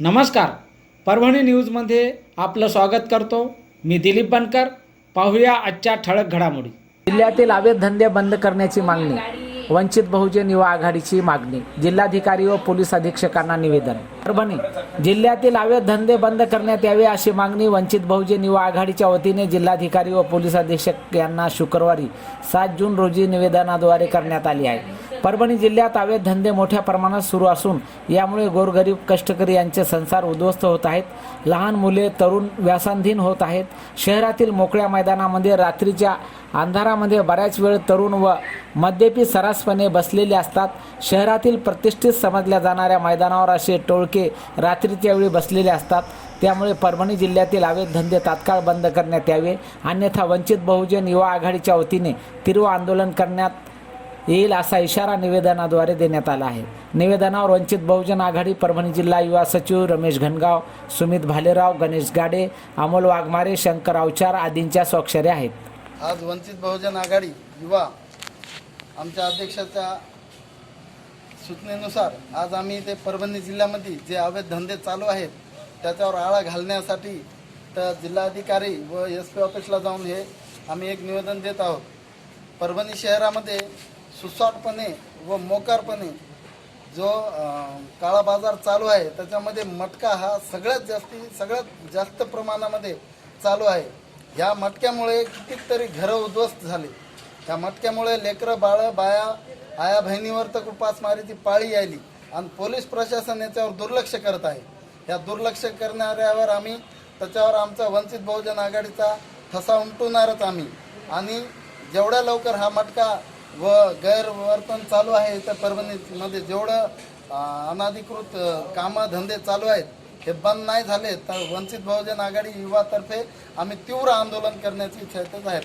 नमस्कार. परभणी न्यूजमध्ये आपलं स्वागत करतो. मी दिलीप बनकर. पाहूया आजच्या ठळक घडामोडी. जिल्ह्यातील अवैध धंदे बंद करण्याची मागणी वंचित बहुजन युवा आघाडीची मागणी जिल्हाधिकारी व पोलीस अधीक्षकांना निवेदन. परभणी जिल्ह्यातील अवैध धंदे बंद करण्यात यावे अशी मागणी वंचित बहुजन युवा आघाडीच्या वतीने जिल्हाधिकारी व पोलीस अधीक्षक यांना शुक्रवारी सात जून रोजी निवेदनाद्वारे करण्यात आली आहे. परभणी जिल्ह्यात अवैध धंदे मोठ्या प्रमाणात सुरू असून यामुळे गोरगरीब कष्टकरी यांचे संसार उद्ध्वस्त होत आहेत. लहान मुले तरुण व्यासांधीन होत आहेत. शहरातील मोकळ्या मैदानामध्ये रात्रीच्या अंधारामध्ये बऱ्याच वेळ तरुण व मद्यपी सरासपणे बसलेले असतात. शहरातील प्रतिष्ठित समजल्या जाणाऱ्या मैदानावर असे टोळके रात्रीच्या वेळी बसलेले असतात. त्यामुळे परभणी जिल्ह्यातील अवैध धंदे तात्काळ बंद करण्यात यावे. अन्यथा वंचित बहुजन युवा आघाडीच्या वतीने तीव्र आंदोलन करण्यात येईल असा इशारा निवेदनाद्वारे देण्यात आला आहे. निवेदनावर वंचित बहुजन आघाडी परभणी जिल्हा युवा सचिव रमेश घनगाव सुमित भालेराव गणेश गाडे अमोल वाघमारे शंकर अवचार आदींच्या स्वाक्षऱ्या आहेत. आज वंचित बहुजन आघाडी युवा आमच्या अध्यक्षाच्या सूचनेनुसार आज आम्ही ते परभणी जिल्ह्यामध्ये जे अवैध धंदे चालू आहेत त्याच्यावर आळा घालण्यासाठी तर जिल्हाधिकारी व एस पी ऑफिसला जाऊन हे आम्ही एक निवेदन देत आहोत. परभणी शहरामध्ये सुसाटपणे व मोकारपणे जो काळा बाजार चालू आहे त्याच्यामध्ये मटका हा सगळ्यात जास्ती सगळ्यात जास्त प्रमाणामध्ये चालू आहे. ह्या मटक्यामुळे कितीतरी घरं उद्ध्वस्त झाली. त्या मटक्यामुळे लेकरं बाळं बाया आया बहिणीवर तर उपासमारीची पाळी यायली. आणि पोलीस प्रशासन याच्यावर दुर्लक्ष करत आहे. या दुर्लक्ष करणाऱ्यावर आम्ही त्याच्यावर आमचा वंचित बहुजन आघाडीचा ठसा उमटवणारच आम्ही. आणि जेवढ्या लवकर हा मटका व गैरवर्तन चालू आहे. तर परभणीमध्ये जेवढं अनाधिकृत कामं धंदे चालू आहेत हे बंद नाही झाले तर वंचित बहुजन आघाडी युवातर्फे आम्ही तीव्र आंदोलन करण्याची इच्छा आहे